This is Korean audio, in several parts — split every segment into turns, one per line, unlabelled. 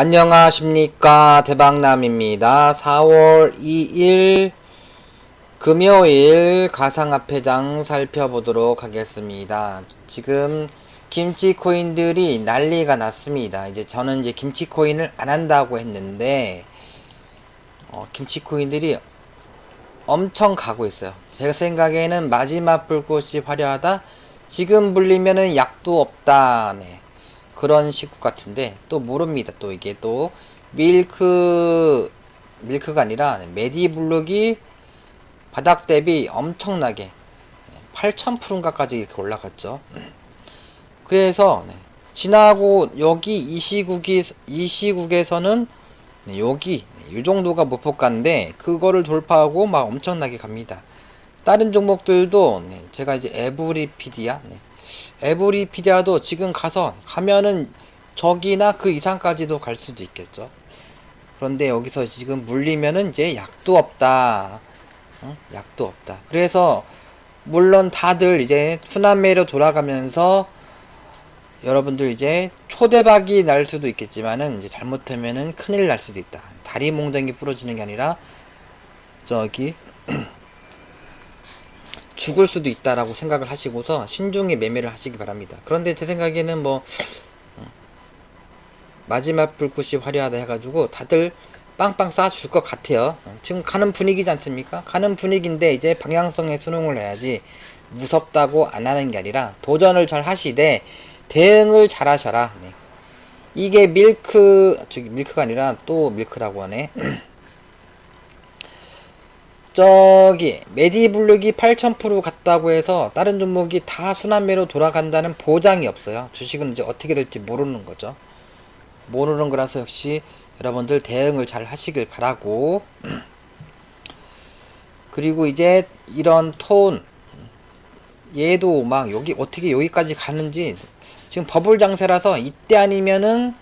안녕하십니까 대박남입니다. 4월 2일 금요일 가상화폐장 살펴보도록 하겠습니다. 지금 김치 코인들이 난리가 났습니다. 이제 저는 이제 김치 코인을 안 한다고 했는데 어, 김치 코인들이 엄청 가고 있어요. 제가 생각에는 마지막 불꽃이 화려하다. 지금 불리면은 약도 없다. 네. 그런 시국 같은데 또 모릅니다. 또 이게 또 밀크 밀크가 아니라 메디블록이 바닥 대비 엄청나게 8,000%인가까지 이렇게 올라갔죠. 그래서 네, 지나고 여기 이 시국이 이 시국에서는 네, 여기 이 정도가 목표가인데 그거를 돌파하고 막 엄청나게 갑니다. 다른 종목들도 네, 제가 이제 에브리피디아 네, 에브리피디아도 지금 가서 가면은 저기나 그 이상까지도 갈 수도 있겠죠. 그런데 여기서 지금 물리면은 이제 약도 없다. 어? 약도 없다. 그래서 물론 다들 이제 순환매로 돌아가면서 여러분들 이제 초대박이 날 수도 있겠지만은 이제 잘못하면은 큰일 날 수도 있다. 다리 몽둥이 부러지는 게 아니라 저기 죽을 수도 있다라고 생각을 하시고서 신중히 매매를 하시기 바랍니다. 그런데 제 생각에는 뭐 어, 마지막 불꽃이 화려하다 해가지고 다들 빵빵 쏴줄 것 같아요. 어, 지금 가는 분위기지 않습니까? 가는 분위기인데 이제 방향성에 순응을 해야지 무섭다고 안 하는 게 아니라 도전을 잘 하시되 대응을 잘 하셔라. 네. 이게 밀크 저기 밀크가 아니라 또 밀크라고 하네. 저기 메디블록이 8000% 갔다고 해서 다른 종목이 다 순환매로 돌아간다는 보장이 없어요. 주식은 이제 어떻게 될지 모르는 거죠. 모르는 거라서 역시 여러분들 대응을 잘 하시길 바라고 그리고 이제 이런 톤 얘도 막 여기 어떻게 여기까지 가는지 지금 버블 장세라서 이때 아니면은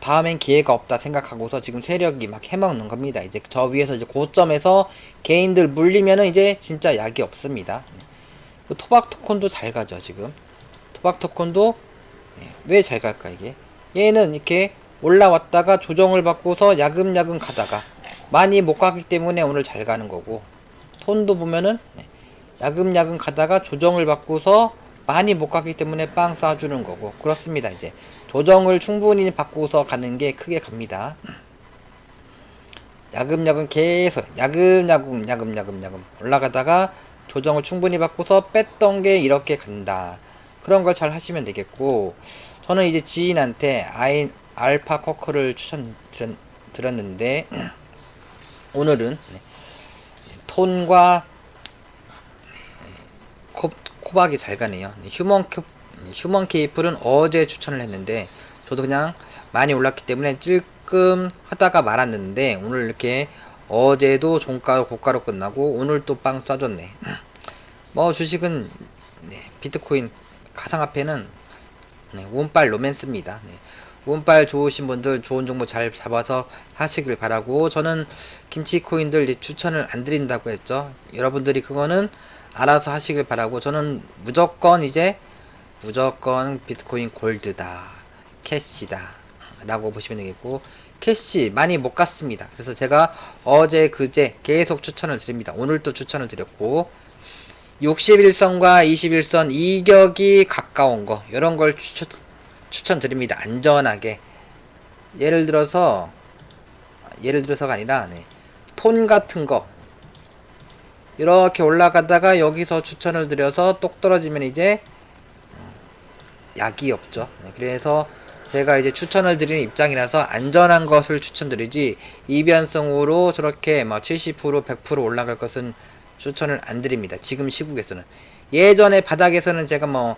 다음엔 기회가 없다 생각하고서 지금 세력이 막 해먹는 겁니다. 이제 저 위에서 이제 고점에서 개인들 물리면은 이제 진짜 약이 없습니다. 그 토박 토콘도 잘 가죠 지금. 토박 토콘도 예, 왜잘 갈까 이게? 얘는 이렇게 올라왔다가 조정을 받고서 야금야금 가다가 많이 못 가기 때문에 오늘 잘 가는 거고 톤도 보면은 예, 야금야금 가다가 조정을 받고서 많이 못 가기 때문에 빵 쏴주는 거고 그렇습니다 이제 조정을 충분히 받고서 가는 게 크게 갑니다 야금야금 계속 야금야금 야금야금 야금 올라가다가 조정을 충분히 받고서 뺐던 게 이렇게 간다 그런 걸 잘 하시면 되겠고 저는 이제 지인한테 아이 알파 커커를 추천 드렸, 는데 오늘은 네, 톤과 코, 코박이 잘 가네요. 네, 휴먼 큐, 휴먼 케이플은 어제 추천을 했는데 저도 그냥 많이 올랐기 때문에 찔끔 하다가 말았는데 오늘 이렇게 어제도 종가 고가로 끝나고 오늘 또 빵 쏴줬네. 뭐 주식은 네, 비트코인 가상화폐는 네, 운빨 로맨스입니다. 네. 운빨 좋으신 분들 좋은 정보 잘 잡아서 하시길 바라고 저는 김치 코인들 추천을 안 드린다고 했죠. 여러분들이 그거는 알아서 하시길 바라고 저는 무조건 이제 무조건 비트코인 골드다 캐시다 라고 보시면 되겠고 캐시 많이 못 갔습니다. 그래서 제가 어제 그제 계속 추천을 드립니다. 오늘도 추천을 드렸고 61선과 21선 이격이 가까운 거 이런 걸 추천 추천드립니다. 안전하게. 예를 들어서 예를 들어서가 아니라 네. 톤 같은 거 이렇게 올라가다가 여기서 추천을 드려서 똑 떨어지면 이제 약이 없죠. 네. 그래서 제가 이제 추천을 드리는 입장이라서 안전한 것을 추천드리지 이변성으로 저렇게 막 70% 100% 올라갈 것은 추천을 안 드립니다. 지금 시국에서는 예전에 바닥에서는 제가 뭐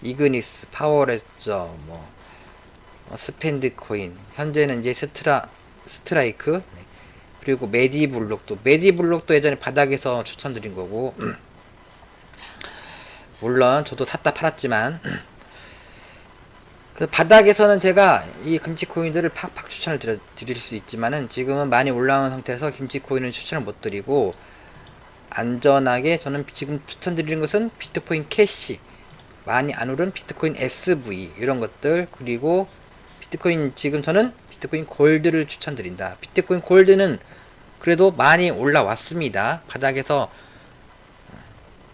이그니스, 파워레저, 뭐 어, 스펜드 코인, 현재는 이제 스트라 스트라이크 네. 그리고 메디블록도 메디블록도 예전에 바닥에서 추천드린 거고 물론 저도 샀다 팔았지만 그 바닥에서는 제가 이 금치 코인들을 팍팍 추천을 드려, 드릴 수 있지만은 지금은 많이 올라온 상태에서 김치 코인은 추천을 못 드리고 안전하게 저는 지금 추천드리는 것은 비트코인 캐시 많이 안 오른 비트코인 SV 이런 것들 그리고 비트코인 지금 저는 비트코인 골드를 추천드린다. 비트코인 골드는 그래도 많이 올라왔습니다. 바닥에서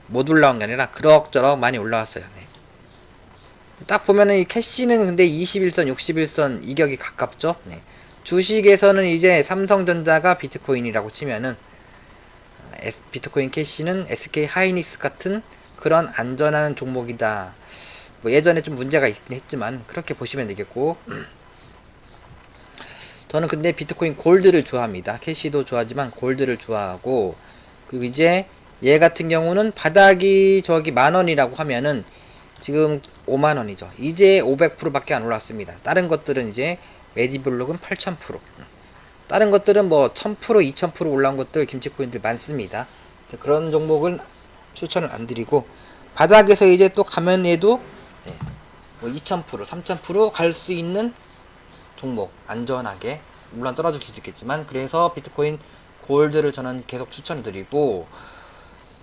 못 올라온 게 아니라 그럭저럭 많이 올라왔어요. 네. 딱 보면은 이 캐시는 근데 21선, 61선 이격이 가깝죠. 네. 주식에서는 이제 삼성전자가 비트코인이라고 치면은 S- 비트코인 캐시는 SK 하이닉스 같은 그런 안전한 종목이다. 뭐 예전에 좀 문제가 있긴 했지만 그렇게 보시면 되겠고 저는 근데 비트코인 골드를 좋아합니다. 캐시도 좋아하지만 골드를 좋아하고 그리고 이제 얘 같은 경우는 바닥이 저기 만 원이라고 하면은 지금 5만 원이죠. 이제 500%밖에 안 올랐습니다. 다른 것들은 이제 메디블록은 8,000%. 다른 것들은 뭐 1000%, 2000% 올라온 것들 김치코인들 많습니다. 그런 종목은 추천을 안 드리고 바닥에서 이제 또 가면 얘도 네, 뭐 2000%, 3000%갈 수 있는 종목 안전하게 물론 떨어질 수도 있겠지만 그래서 비트코인 골드를 저는 계속 추천드리고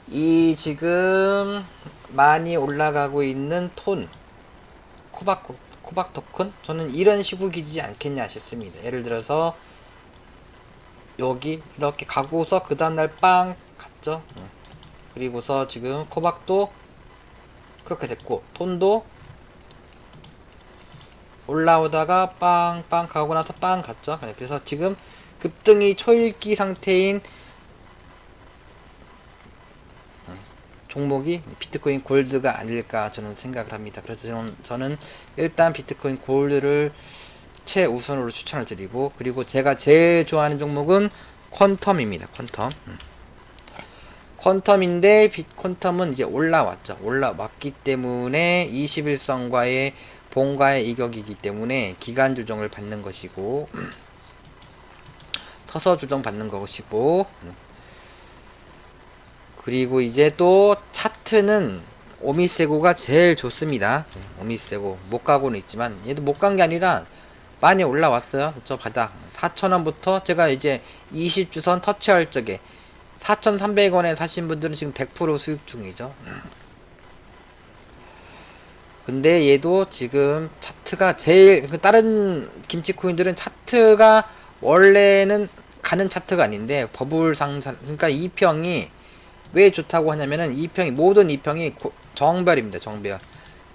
이 지금 많이 올라가고 있는 톤 코박 코박 토큰 저는 이런 시국이지 않겠냐 싶습니다. 예를 들어서 여기 이렇게 가고서 그 다음날 빵 갔죠. 응. 그리고서 지금 코박도 그렇게 됐고 톤도 올라오다가 빵빵 가고 나서 빵 갔죠. 네, 그래서 지금 급등이 초일기 상태인 종목이 비트코인 골드가 아닐까 저는 생각을 합니다. 그래서 저는, 저는 일단 비트코인 골드를 최우선으로 추천을 드리고 그리고 제가 제일 좋아하는 종목은 퀀텀입니다. 퀀텀. 음. 퀀텀인데 비- 퀀텀은 이제 올라왔죠. 올라왔기 때문에 21선과의 본과의 이격이기 때문에 기간 조정을 받는 것이고 서서 조정 받는 것이고 그리고 이제 또 차트는 오미세고가 제일 좋습니다. 오미세고 못 가고는 있지만 얘도 못 간 게 아니라 많이 올라왔어요. 저 바닥 4,000원부터 제가 이제 20주선 터치할 적에 4,300원에 사신 분들은 지금 100% 수익 중이죠. 근데 얘도 지금 차트가 제일 그 다른 김치 코인들은 차트가 원래는 가는 차트가 아닌데 버블 상산 그러니까 이 평이 왜 좋다고 하냐면은 이 평이 모든 이 평이 고- 정별입니다 정별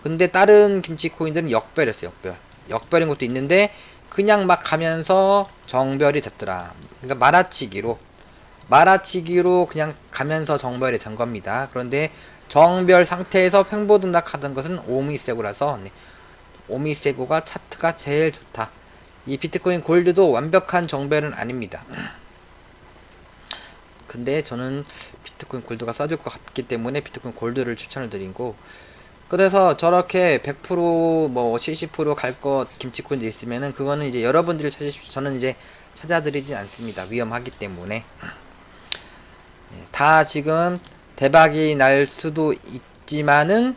근데 다른 김치 코인들은 역별이었어요 역별 역별인 것도 있는데 그냥 막 가면서 정별이 됐더라 그러니까 말아치기로 말아치기로 그냥 가면서 정별이 된 겁니다 그런데 정별 상태에서 횡보등락 하던 것은 오미세고라서 네. 오미세고가 차트가 제일 좋다. 이 비트코인 골드도 완벽한 정별은 아닙니다. 근데 저는 비트코인 골드가 싸질 것 같기 때문에 비트코인 골드를 추천을 드리고 그래서 저렇게 100%뭐 70%갈 것 김치코인도 있으면은 그거는 이제 여러분들이 찾으십시오. 저는 이제 찾아드리진 않습니다. 위험하기 때문에 네, 다 지금 대박이 날 수도 있지만은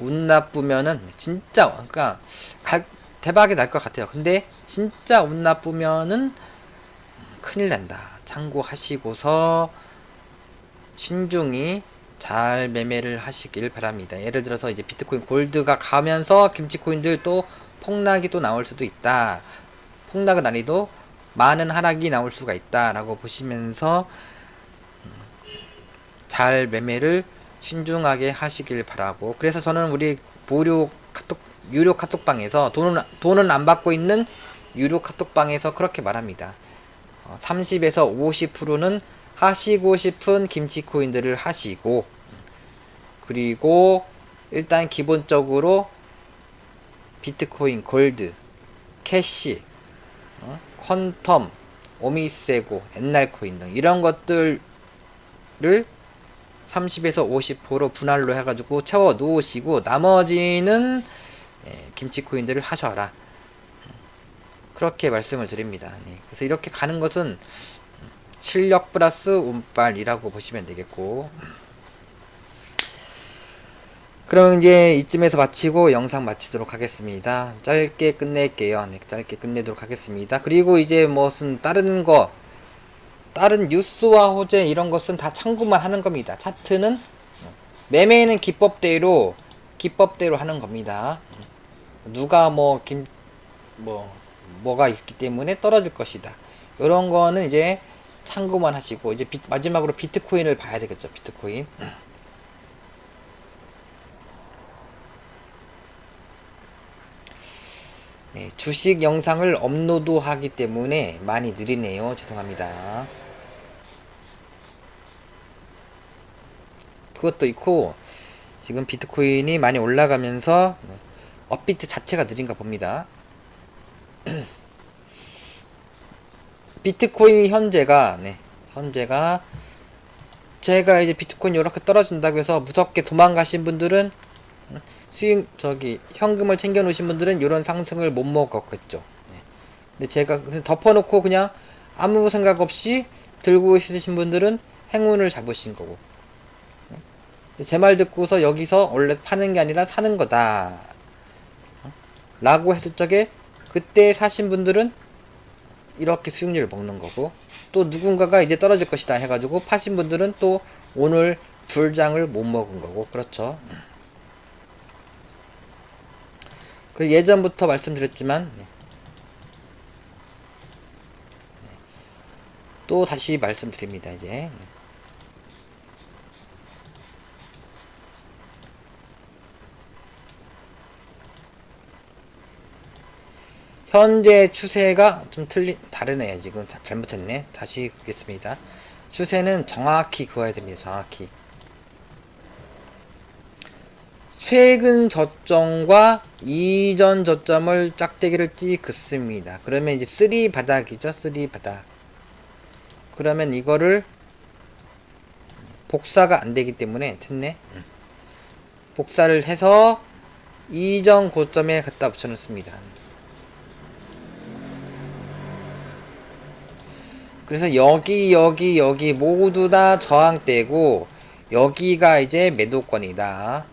운 나쁘면은 진짜 그러니까 갈- 대박이 날 것 같아요. 근데 진짜 운 나쁘면은 큰일 난다. 참고하시고서 신중히 잘 매매를 하시길 바랍니다. 예를 들어서 이제 비트코인 골드가 가면서 김치코인들 또 폭락이 또 나올 수도 있다. 폭락은 아니도 많은 하락이 나올 수가 있다라고 보시면서 잘 매매를 신중하게 하시길 바라고 그래서 저는 우리 무료 카톡 유료 카톡방에서 돈은 돈은 안 받고 있는 유료 카톡방에서 그렇게 말합니다. 어, 30에서 50%는 하시고 싶은 김치 코인들을 하시고 그리고 일단 기본적으로 비트코인, 골드, 캐시, 어, 퀀텀, 오미세고, 옛날 코인 등 이런 것들을 30에서 50% 분할로 해가지고 채워 놓으시고 나머지는 예, 김치 코인들을 하셔라. 그렇게 말씀을 드립니다. 네. 그래서 이렇게 가는 것은 실력 플러스 운빨이라고 보시면 되겠고. 그럼 이제 이쯤에서 마치고 영상 마치도록 하겠습니다. 짧게 끝낼게요. 네, 짧게 끝내도록 하겠습니다. 그리고 이제 무슨 다른 거 다른 뉴스와 호재 이런 것은 다 참고만 하는 겁니다. 차트는 매매는 기법대로 기법대로 하는 겁니다. 누가 뭐 김뭐 뭐 가 있기 때문에 떨어질 것이다. 이런 거는 이제 참고만 하시고 이제 비- 마지막으로 비트코인을 봐야 되겠죠. 비트코인. 네, 주식 영상을 업로드하기 때문에 많이 느리네요. 죄송합니다. 그것도 있고 지금 비트코인이 많이 올라가면서 업비트 자체가 느린가 봅니다. 비트코인 현재가 네, 현재가 제가 이제 비트코인 이렇게 떨어진다고 해서 무섭게 도망가신 분들은 음, 수익 저기 현금을 챙겨 놓으신 분들은 이런 상승을 못 먹었겠죠. 네. 근데 제가 덮어놓고 그냥 아무 생각 없이 들고 있으신 분들은 행운을 잡으신 거고 제 말 듣고서 여기서 원래 파는 게 아니라 사는 거다. 어? 라고 했을 적에 그때 사신 분들은 이렇게 수익률을 먹는 거고 또 누군가가 이제 떨어질 것이다 해가지고 파신 분들은 또 오늘 둘 장을 못 먹은 거고 그렇죠. 그 예전부터 말씀드렸지만 네. 또 다시 말씀드립니다 이제 현재 추세가 좀 틀린 다르네요. 지금 자- 잘못했네. 다시 긋겠습니다. 추세는 정확히 그어야 됩니다. 정확히. 최근 저점과 이전 저점을 짝대기를 찍 긋습니다. 그러면 이제 3 바닥이죠? 3 바닥. 그러면 이거를 복사가 안 되기 때문에 됐네. 음. 복사를 해서 이전 고점에 갖다 붙여 놓습니다 그래서 여기 여기 여기 모두 다 저항대고 여기가 이제 매도권이다.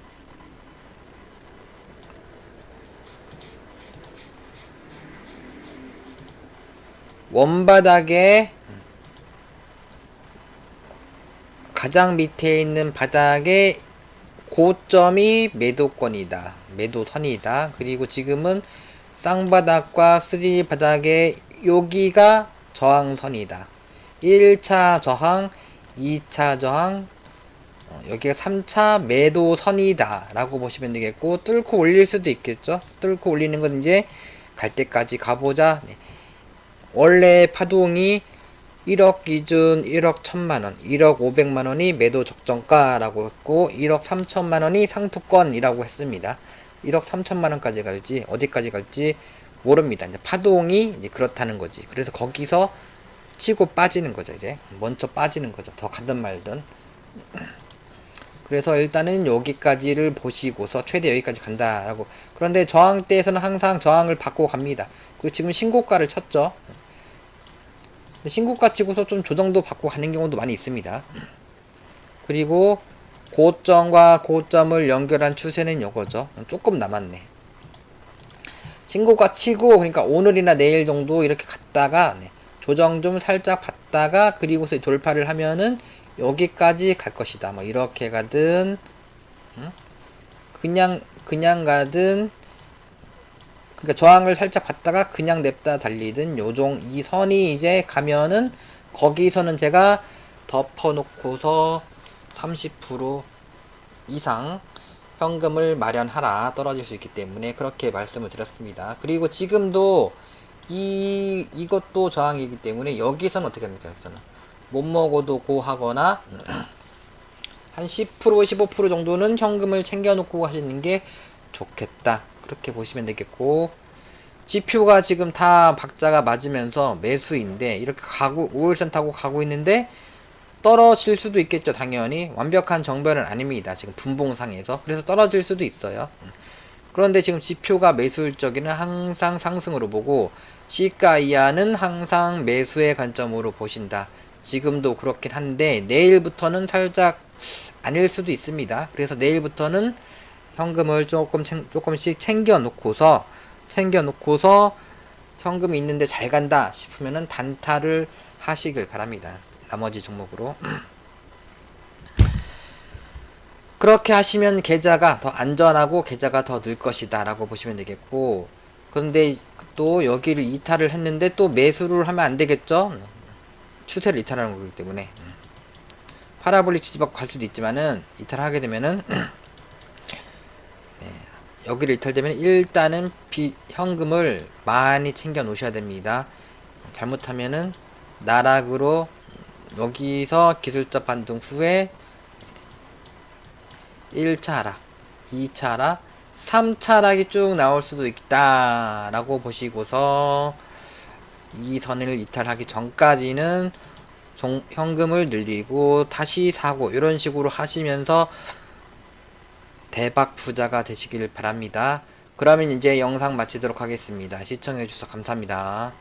원바닥에 가장 밑에 있는 바닥에 고점이 매도권이다. 매도선이다. 그리고 지금은 쌍바닥과 쓰리 바닥에 여기가 저항선이다. 1차 저항, 2차 저항, 어, 여기가 3차 매도선이다. 라고 보시면 되겠고, 뚫고 올릴 수도 있겠죠. 뚫고 올리는 건 이제 갈 때까지 가보자. 네. 원래 파동이 1억 기준 1억 1000만원, 1억 500만원이 매도 적정가라고 했고, 1억 3천만원이 상투권이라고 했습니다. 1억 3천만원까지 갈지, 어디까지 갈지 모릅니다. 이제 파동이 이제 그렇다는 거지. 그래서 거기서 치고 빠지는 거죠, 이제. 먼저 빠지는 거죠. 더 가든 말든. 그래서 일단은 여기까지를 보시고서 최대 여기까지 간다라고. 그런데 저항대에서는 항상 저항을 받고 갑니다. 그 지금 신고가를 쳤죠. 신고가 치고서 좀 조정도 받고 가는 경우도 많이 있습니다. 그리고 고점과 고점을 연결한 추세는 요거죠. 조금 남았네. 신고가 치고 그러니까 오늘이나 내일 정도 이렇게 갔다가 네, 조정 좀 살짝 받다가 그리고서 돌파를 하면은 여기까지 갈 것이다. 뭐 이렇게 가든 음? 그냥 그냥 가든 그러니까 저항을 살짝 받다가 그냥 냅다 달리든 요종 이 선이 이제 가면은 거기서는 제가 덮어 놓고서 30% 이상 현금을 마련하라 떨어질 수 있기 때문에 그렇게 말씀을 드렸습니다. 그리고 지금도 이 이것도 저항이기 때문에 여기서는 어떻게 합니까? 여기서는 못 먹어도 고하거나 한 10% 15% 정도는 현금을 챙겨 놓고 하시는 게 좋겠다. 그렇게 보시면 되겠고 지표가 지금 다 박자가 맞으면서 매수인데 이렇게 가고 5일선 타고 가고 있는데 떨어질 수도 있겠죠 당연히. 완벽한 정변은 아닙니다 지금 분봉상에서. 그래서 떨어질 수도 있어요. 음. 그런데 지금 지표가 매수일 적에는 항상 상승으로 보고 시가 이하는 항상 매수의 관점으로 보신다. 지금도 그렇긴 한데 내일부터는 살짝 아닐 수도 있습니다. 그래서 내일부터는 현금을 조금 챙, 조금씩 챙겨 놓고서 챙겨 놓고서 현금이 있는데 잘 간다 싶으면은 단타를 하시길 바랍니다. 나머지 종목으로 그렇게 하시면 계좌가 더 안전하고 계좌가 더 늘 것이다 라고 보시면 되겠고 그런데 또 여기를 이탈을 했는데 또 매수를 하면 안 되겠죠? 추세를 이탈하는 거기 때문에 파라볼릭 지지받고 갈 수도 있지만은 이탈하게 되면은 네, 여기를 이탈되면 일단은 비, 현금을 많이 챙겨 놓으셔야 됩니다. 잘못하면은 나락으로 여기서 기술적 반등 후에 1차 하락, 2차 하락, 3차 하락이 쭉 나올 수도 있다라고 보시고서 이 선을 이탈하기 전까지는 종, 현금을 늘리고 다시 사고 이런 식으로 하시면서 대박 부자가 되시길 바랍니다. 그러면 이제 영상 마치도록 하겠습니다. 시청해주셔서 감사합니다.